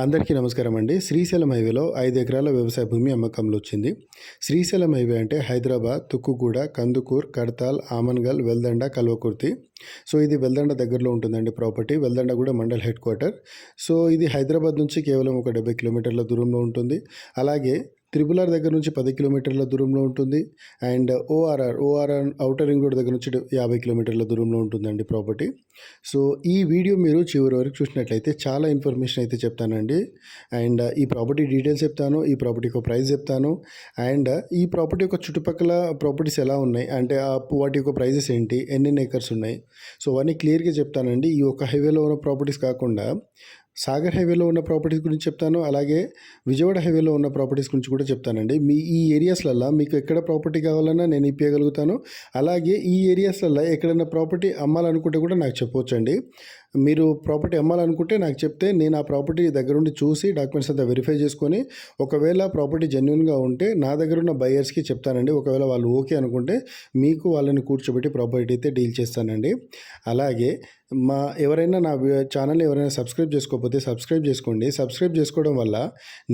అందరికీ నమస్కారం అండి. శ్రీశైలం హైవేలో ఐదు ఎకరాల వ్యవసాయ భూమి అమ్మకంలో వచ్చింది. శ్రీశైలం హైవే అంటే హైదరాబాద్ తుక్కుగూడ కందుకూర్ కడతాల్ ఆమన్గల్ వెల్దండ కల్వకుర్తి. సో ఇది వెల్దండ దగ్గరలో ఉంటుందండి ప్రాపర్టీ. వెల్దండ కూడా మండల్ హెడ్ క్వార్టర్. సో ఇది హైదరాబాద్ నుంచి కేవలం ఒక డెబ్బై కిలోమీటర్ల దూరంలో ఉంటుంది. అలాగే త్రిబులార్ దగ్గర నుంచి పది కిలోమీటర్ల దూరంలో ఉంటుంది. And ORR ORR outer ring road దగ్గర నుంచి యాభై కిలోమీటర్ల దూరంలో ఉంటుందండి ప్రాపర్టీ. సో ఈ వీడియో మీరు చివరి వరకు చూసినట్లయితే చాలా ఇన్ఫర్మేషన్ అయితే చెప్తానండి. అండ్ ఈ ప్రాపర్టీ డీటెయిల్స్ చెప్తాను ఈ ప్రాపర్టీ ఒక ప్రైస్ చెప్తాను. అండ్ ఈ ప్రాపర్టీ యొక్క చుట్టుపక్కల ప్రాపర్టీస్ ఎలా ఉన్నాయి? అంటే వాటి యొక్క ప్రైజెస్ ఏంటి? ఎన్ని ఏకర్స్ ఉన్నాయి? సో అవన్నీ క్లియర్గా చెప్తానండి. ఈ ఒక హైవేలో ఉన్న ప్రాపర్టీస్ కాకుండా సాగర్ హైవేలో ఉన్న ప్రాపర్టీస్ గురించి చెప్తాను. అలాగే విజయవాడ హైవేలో ఉన్న ప్రాపర్టీస్ గురించి కూడా చెప్తానండి. మీ ఈ ఏరియాస్లల్లో మీకు ఎక్కడ ప్రాపర్టీ కావాలన్నా నేను ఇప్పగలుగుతాను అలాగే ఈ ఏరియాస్లలో ఎక్కడైనా ప్రాపర్టీ అమ్మాలనుకుంటే కూడా నాకు చెప్పవచ్చండి మీరు ప్రాపర్టీ అమ్మాలనుకుంటే నాకు చెప్తే నేను ఆ ప్రాపర్టీ దగ్గరుండి చూసి డాక్యుమెంట్స్ అంతా వెరిఫై చేసుకొని ఒకవేళ ప్రాపర్టీ జెన్యున్గా ఉంటే నా దగ్గర ఉన్న బయర్స్కి చెప్తానండి. ఒకవేళ వాళ్ళు ఓకే అనుకుంటే మీకు వాళ్ళని కూర్చోబెట్టి ప్రాపర్టీ అయితే డీల్ చేస్తానండి. అలాగే మా ఎవరైనా నా ఛానల్ ఎవరైనా సబ్స్క్రైబ్ చేసుకోకపోతే సబ్స్క్రైబ్ చేసుకోండి. సబ్స్క్రైబ్ చేసుకోవడం వల్ల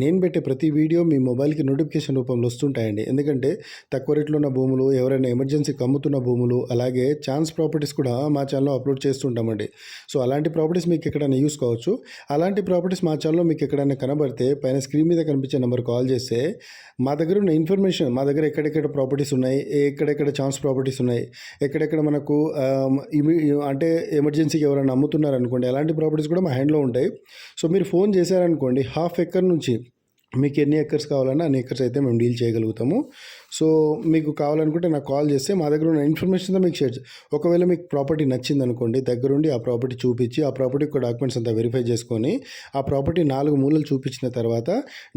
నేను పెట్టే ప్రతి వీడియో మీ మొబైల్కి నోటిఫికేషన్ రూపంలో వస్తుంటాయండి. ఎందుకంటే తక్కువ రేట్లో ఉన్న భూములు ఎవరైనా ఎమర్జెన్సీకి అమ్ముతున్న భూములు అలాగే ఛాన్స్ ప్రాపర్టీస్ కూడా మా ఛానల్లో అప్లోడ్ చేస్తుంటామండి. సో అలాంటి ప్రాపర్టీస్ మీకు ఎక్కడైనా యూస్ కావచ్చు. అలాంటి ప్రాపర్టీస్ మా ఛానల్లో మీకు ఎక్కడైనా కనబడితే పైన స్క్రీన్ మీద కనిపించే నెంబర్ కాల్ చేస్తే మా దగ్గర ఉన్న ఇన్ఫర్మేషన్ మా దగ్గర ఎక్కడెక్కడ ప్రాపర్టీస్ ఉన్నాయి ఎక్కడెక్కడ ఛాన్స్ ప్రాపర్టీస్ ఉన్నాయి ఎక్కడెక్కడ మనకు ఇమి- అంటే ఎమర్జెన్సీకి ఎవరైనా అమ్ముతున్నారనుకోండి అలాంటి ప్రాపర్టీస్ కూడా మా హ్యాండ్లో ఉంటాయి. సో మీరు ఫోన్ చేశారనుకోండి హాఫ్ ఎక్కర్ నుంచి మీకు ఎన్ని ఎకర్స్ కావాలన్నా అన్ని ఎకర్స్ అయితే మేము డీల్ చేయగలుగుతాము. సో మీకు కావాలనుకుంటే నాకు కాల్ చేస్తే మా దగ్గర ఉన్న ఇన్ఫర్మేషన్తో మీకు షేర్ ఒకవేళ మీకు ప్రాపర్టీ నచ్చింది అనుకోండి దగ్గరుండి ఆ ప్రాపర్టీ చూపించి ఆ ప్రాపర్టీ యొక్క డాక్యుమెంట్స్ అంతా వెరిఫై చేసుకొని ఆ ప్రాపర్టీ నాలుగు మూలలు చూపించిన తర్వాత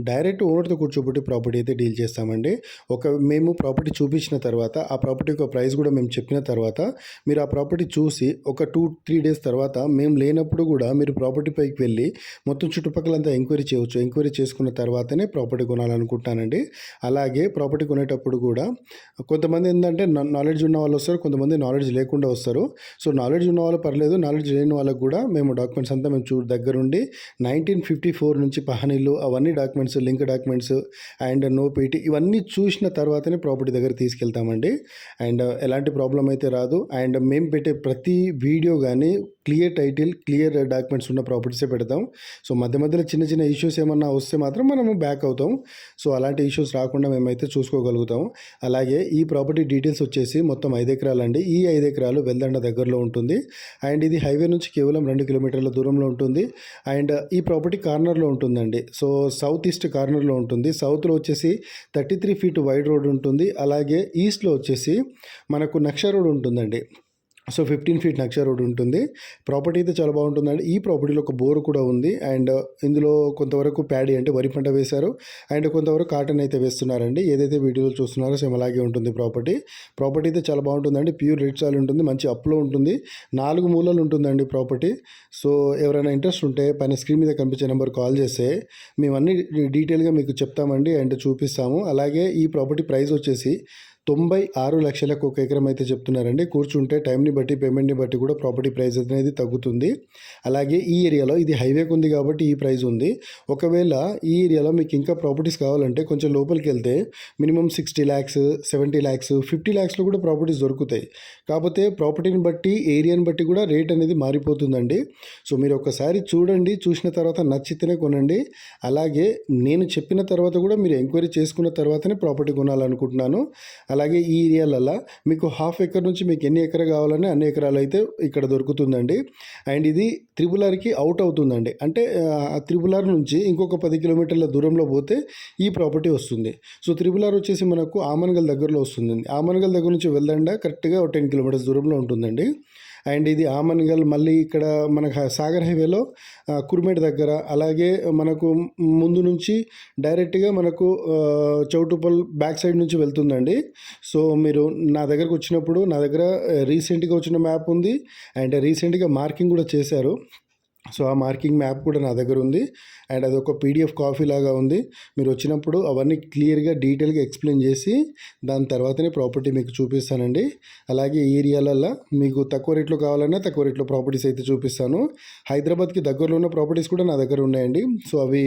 డైరెక్ట్ ఓనర్తో కూర్చోబెట్టి ప్రాపర్టీ అయితే డీల్ చేస్తామండి. ఒక మేము ప్రాపర్టీ చూపించిన తర్వాత ఆ ప్రాపర్టీ యొక్క ప్రైస్ కూడా మేము చెప్పిన తర్వాత మీరు ఆ ప్రాపర్టీ చూసి ఒక టూ త్రీ డేస్ తర్వాత మేము లేనప్పుడు కూడా మీరు ప్రాపర్టీ పైకి వెళ్ళి మొత్తం చుట్టుపక్కలంతా ఎంక్వైరీ చేయవచ్చు. ఎంక్వైరీ చేసుకున్న తర్వాతనే ప్రాపర్టీ కొనాలనుకుంటానండి అలాగే ప్రాపర్టీ కొనేటప్పుడు కూడా కొంతమంది ఏంటంటే నాలెడ్జ్ ఉన్న వాళ్ళు వస్తారు కొంతమంది నాలెడ్జ్ లేకుండా వస్తారు. సో నాలెడ్జ్ ఉన్న వాళ్ళు పర్లేదు నాలెడ్జ్ లేని వాళ్ళకు కూడా మేము డాక్యుమెంట్స్ అంతా మేము చూ దగ్గరుండి నైన్టీన్ ఫిఫ్టీ ఫోర్ నుంచి పహనీలు అవన్నీ documents link documents and no PT ఇవన్నీ చూసిన తర్వాతనే ప్రాపర్టీ దగ్గర తీసుకెళ్తామండి. అండ్ ఎలాంటి ప్రాబ్లం అయితే రాదు. అండ్ మేము పెట్టే ప్రతి వీడియో కానీ క్లియర్ టైటిల్ క్లియర్ డాక్యుమెంట్స్ ఉన్న ప్రాపర్టీసే పెడతాం. సో మధ్య మధ్యలో చిన్న చిన్న ఇష్యూస్ ఏమన్నా వస్తే మాత్రం మనము బ్యాక్ అవుతాం. సో అలాంటి ఇష్యూస్ రాకుండా మేమైతే చూసుకోగలుగుతాం. అలాగే ఈ ప్రాపర్టీ డీటెయిల్స్ వచ్చేసి మొత్తం ఐదు ఎకరాలు అండి ఈ ఐదు ఎకరాలు వెల్దండ దగ్గరలో ఉంటుంది. అండ్ ఇది హైవే నుంచి కేవలం రెండు కిలోమీటర్ల దూరంలో ఉంటుంది. అండ్ ఈ ప్రాపర్టీ కార్నర్లో ఉంటుందండి. సో సౌత్ ఈస్ట్ కార్నర్లో ఉంటుంది. సౌత్లో వచ్చేసి thirty three feet wide road ఉంటుంది. అలాగే ఈస్ట్లో వచ్చేసి మనకు నక్ష రోడ్ ఉంటుందండి. సో ఫిఫ్టీన్ ఫీట్ నక్ష రోడ్ ఉంటుంది. ప్రాపర్టీ అయితే చాలా బాగుంటుందండి. ఈ ప్రాపర్టీలో ఒక బోర్ కూడా ఉంది. అండ్ ఇందులో కొంతవరకు ప్యాడీ అంటే వరి పంట వేశారు. అండ్ కొంతవరకు కాటన్ అయితే వేస్తున్నారండి. ఏదైతే వీడియోలో చూస్తున్నారో సేమ్ అలాగే ఉంటుంది ప్రాపర్టీ. ప్రాపర్టీ అయితే చాలా బాగుంటుందండి. ప్యూర్ రెడ్ సాయిల్ ఉంటుంది. మంచి అప్లో ఉంటుంది. నాలుగు మూలలు ఉంటుందండి ప్రాపర్టీ. సో ఎవరైనా ఇంట్రెస్ట్ ఉంటే పైన స్క్రీన్ మీద కనిపించే నెంబర్ కాల్ చేస్తే మేము అన్ని డీటెయిల్గా మీకు చెప్తామండి అండ్ చూపిస్తాము. అలాగే ఈ ప్రాపర్టీ ప్రైస్ వచ్చేసి తొంభై ఆరు లక్షలకు ఒక ఎకరం అయితే చెప్తున్నారండి. కూర్చుంటే టైంని బట్టి పేమెంట్ని బట్టి కూడా ప్రాపర్టీ ప్రైస్ అనేది తగ్గుతుంది. అలాగే ఈ ఏరియాలో ఇది హైవేకి ఉంది కాబట్టి ఈ ప్రైస్ ఉంది. ఒకవేళ ఈ ఏరియాలో మీకు ఇంకా ప్రాపర్టీస్ కావాలంటే కొంచెం లోపలికి వెళ్తే minimum sixty lakhs seventy lakhs fifty ల్యాక్స్లో కూడా ప్రాపర్టీస్ దొరుకుతాయి. కాకపోతే ప్రాపర్టీని బట్టి ఏరియాని బట్టి కూడా రేట్ అనేది మారిపోతుందండి. సో మీరు ఒకసారి చూడండి చూసిన తర్వాత నచ్చితేనే కొనండి. అలాగే నేను చెప్పిన తర్వాత కూడా మీరు ఎంక్వైరీ చేసుకున్న తర్వాతనే ప్రాపర్టీ కొనాలనుకుంటున్నాను. అలాగే ఈ ఏరియాలలో మీకు హాఫ్ ఎకర్ నుంచి మీకు ఎన్ని ఎకర కావాలని అన్ని ఎకరాలు అయితే ఇక్కడ దొరుకుతుందండి. అండ్ ఇది త్రిబులార్కి అవుట్ అవుతుందండి. అంటే ఆ త్రిబులార్ నుంచి ఇంకొక పది కిలోమీటర్ల దూరంలో పోతే ఈ ప్రాపర్టీ వస్తుంది. సో త్రిబులార్ వచ్చేసి మనకు ఆమన్గల్ దగ్గరలో వస్తుంది ఆమన్గల్ దగ్గర నుంచి వెళ్ళండా కరెక్ట్గా ఒక టెన్ కిలోమీటర్స్ దూరంలో ఉంటుందండి. అండ్ ఇది ఆమన్గల్ మళ్ళీ ఇక్కడ మనకు సాగర్ హైవేలో కుర్మేట్ దగ్గర. అలాగే మనకు ముందు నుంచి డైరెక్ట్గా మనకు చౌటుపల్ బ్యాక్ సైడ్ నుంచి వెళ్తుందండి. సో మీరు నా దగ్గరకు వచ్చినప్పుడు నా దగ్గర రీసెంట్గా వచ్చిన మ్యాప్ ఉంది. అండ్ రీసెంట్గా మార్కింగ్ కూడా చేశారు. సో ఆ మార్కింగ్ మ్యాప్ కూడా నా దగ్గర ఉంది. అండ్ అది ఒక పీడిఎఫ్ కాఫీ లాగా ఉంది. మీరు వచ్చినప్పుడు అవన్నీ క్లియర్గా డీటెయిల్గా ఎక్స్ప్లెయిన్ చేసి దాని తర్వాతనే ప్రాపర్టీ మీకు చూపిస్తానండి. అలాగే ఈ ఏరియాలల్లో మీకు తక్కువ రేట్లో కావాలన్నా తక్కువ రేట్లో ప్రాపర్టీస్ అయితే చూపిస్తాను. హైదరాబాద్కి దగ్గరలో ఉన్న ప్రాపర్టీస్ కూడా నా దగ్గర ఉన్నాయండి. సో అవి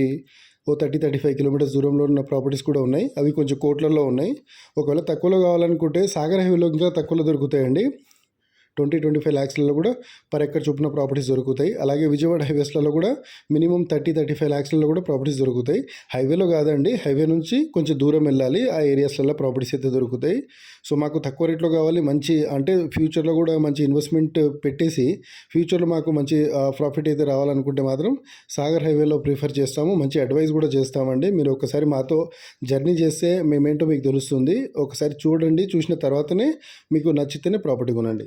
ఓ థర్టీ థర్టీ ఫైవ్ కిలోమీటర్స్ దూరంలో ఉన్న ప్రాపర్టీస్ కూడా ఉన్నాయి. అవి కొంచెం కోట్లలో ఉన్నాయి. ఒకవేళ తక్కువలో కావాలనుకుంటే సాగర్ హైవేలో ఇంకా తక్కువలో దొరుకుతాయండి. ట్వంటీ ట్వంటీ ఫైవ్ ల్యాక్స్లలో కూడా పర్ ఎకర్ చొప్పున ప్రాపర్టీస్ దొరుకుతాయి. అలాగే విజయవాడ హైవేస్లలో కూడా మినిమం థర్టీ థర్టీ ఫైవ్ ల్యాక్స్లలో కూడా ప్రాపర్టీస్ దొరుకుతాయి. హైవేలో కాదండి హైవే నుంచి కొంచెం దూరం వెళ్ళాలి. ఆ ఏరియాస్లలో ప్రాపర్టీస్ అయితే దొరుకుతాయి. సో మాకు తక్కువ రేట్లో కావాలి. మంచి అంటే ఫ్యూచర్లో కూడా మంచి ఇన్వెస్ట్మెంట్ పెట్టేసి ఫ్యూచర్లో మాకు మంచి ప్రాఫిట్ అయితే రావాలనుకుంటే మాత్రం సాగర్ హైవేలో ప్రిఫర్ చేస్తాము. మంచి అడ్వైస్ కూడా చేస్తామండి. మీరు ఒకసారి మాతో జర్నీ చేస్తే మేమేంటో మీకు తెలుస్తుంది. ఒకసారి చూడండి చూసిన తర్వాతనే మీకు నచ్చితేనే ప్రాపర్టీ కొనండి.